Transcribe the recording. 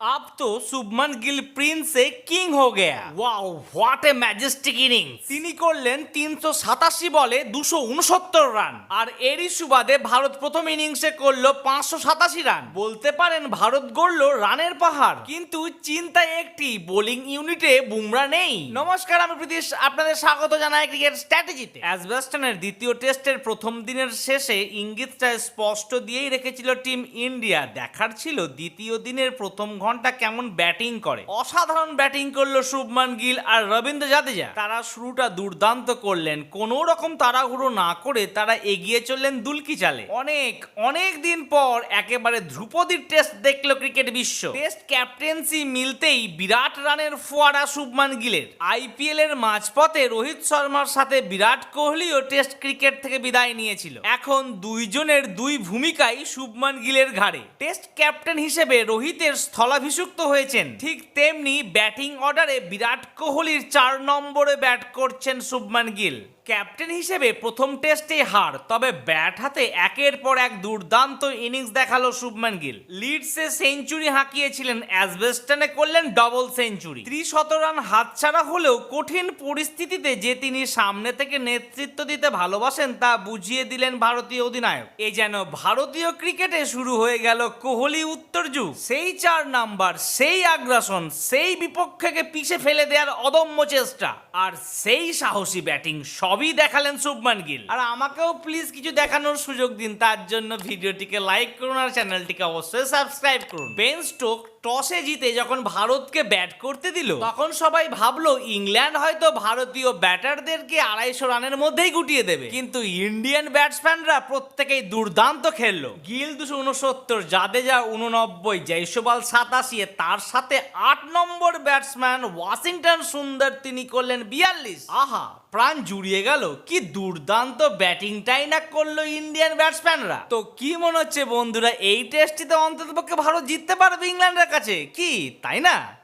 अब तो शुभमन गिल प्रिंस से किंग हो गया wow what a majestic innings তিনি করলেন তিনশো সাতাশি বলে দুশো উনসত্তর রান আর এরই সুবাদে ভারত প্রথম ইনিংসে করলো পাঁচশো সাতাশি রান বলতে পারেন ভারত গড়লো রানের পাহাড় কিন্তু চিন্তা একটি বোলিং ইউনিটে বুমরা নেই নমস্কার আমি প্রীতিশ আপনাদের স্বাগত জানাই ক্রিকেট স্ট্র্যাটেজিতে অ্যাজবেস্টনের দ্বিতীয় টেস্টের প্রথম দিনের শেষে ইঙ্গিতটা স্পষ্ট দিয়েই রেখেছিল টিম ইন্ডিয়া দেখার ছিল দ্বিতীয় দিনের প্রথম ঘন্টা কেমন ব্যাটিং করে? অসাধারণ ব্যাটিং করল শুভমান গিল আর রবীন্দ্র জাদেজা। তারা শুরুটা দুর্দান্ত করলেন। কোনো রকম তাড়াহুড়ো না করে তারা এগিয়ে চললেন দুলকি চালে। অনেক অনেক দিন পর একেবারে ধ্রুপদীর টেস্ট দেখল ক্রিকেট বিশ্ব। টেস্ট ক্যাপ্টেন্সি মিলতেই বিরাট রানের ফোয়ারা শুভমান গিলের। আইপিএল এর মাঝপথে রোহিত শর্মার সাথে বিরাট কোহলিও টেস্ট ক্রিকেট থেকে বিদায় নিয়েছিল। এখন দুইজনের দুই ভূমিকাই শুভমান গিলের ঘাড়ে। টেস্ট ক্যাপ্টেন হিসেবে রোহিতের স্থলাভিষিক্ত হয়েছেন। ঠিক তেমনি ব্যাটিং অর্ডারে বিরাট কোহলির চার নম্বরে ব্যাট করছেন শুভমান গিল। ক্যাপ্টেন হিসেবে প্রথম টেস্টে হার, তবে ব্যাট হাতে একের পর এক দুর্দান্ত ইনিংস দেখাল শুভমান গিল। লিডসে সেঞ্চুরি হাঁকিয়েছিলেন অ্যাসবেস্টনে করলেন ডবল সেঞ্চুরি। ত্রিশত রান হাতছাড়া হলেও কঠিন পরিস্থিতিতে যে তিনি সামনে থেকে নেতৃত্ব দিতে ভালোবাসেন তা বুঝিয়ে দিলেন ভারতীয় অধিনায়ক। এ যেন ভারতীয় ক্রিকেটে শুরু হয়ে গেল কোহলি উত্তর যুগ। সেই চার নাম্বার সেই আগ্রাসন সেই বিপক্ষকে পিছে ফেলে দেওয়ার অদম্য চেষ্টা আর সেই সাহসী ব্যাটিং সবই দেখালেন শুভমান গিল। আর আমাকেও প্লিজ কিছু দেখানোর সুযোগ দিন তার জন্য ভিডিওটিকে লাইক করুন আর চ্যানেলটিকে অবশ্যই সাবস্ক্রাইব করুন। বেন স্টোক টসে জিতে যখন ভারতকে ব্যাট করতে দিল তখন সবাই ভাবলো ইংল্যান্ড হয়তো ভারতীয় ব্যাটারদেরকে আড়াইশো রানের মধ্যেই গুটিয়ে দেবে। কিন্তু ইন্ডিয়ান ব্যাটসম্যানরা প্রত্যেকেই দুর্দান্ত খেললো। গিল দুশো উনসত্তর জাদেজা উননব্বই জয়সবাল সাতাশি তার সাথে আট নম্বর ব্যাটসম্যান ওয়াশিংটন সুন্দর তিনি করলেন বিয়াল্লিশ। আহা প্রাণ জুড়িয়ে গেল। কি দুর্দান্ত ব্যাটিংটাই না করল ইন্ডিয়ান ব্যাটসম্যানরা। তো কি মনে হচ্ছে বন্ধুরা এই টেস্টটিতে অন্ততপক্ষে ভারত জিততে পারবে ইংল্যান্ডের কাছে? কি তাই না?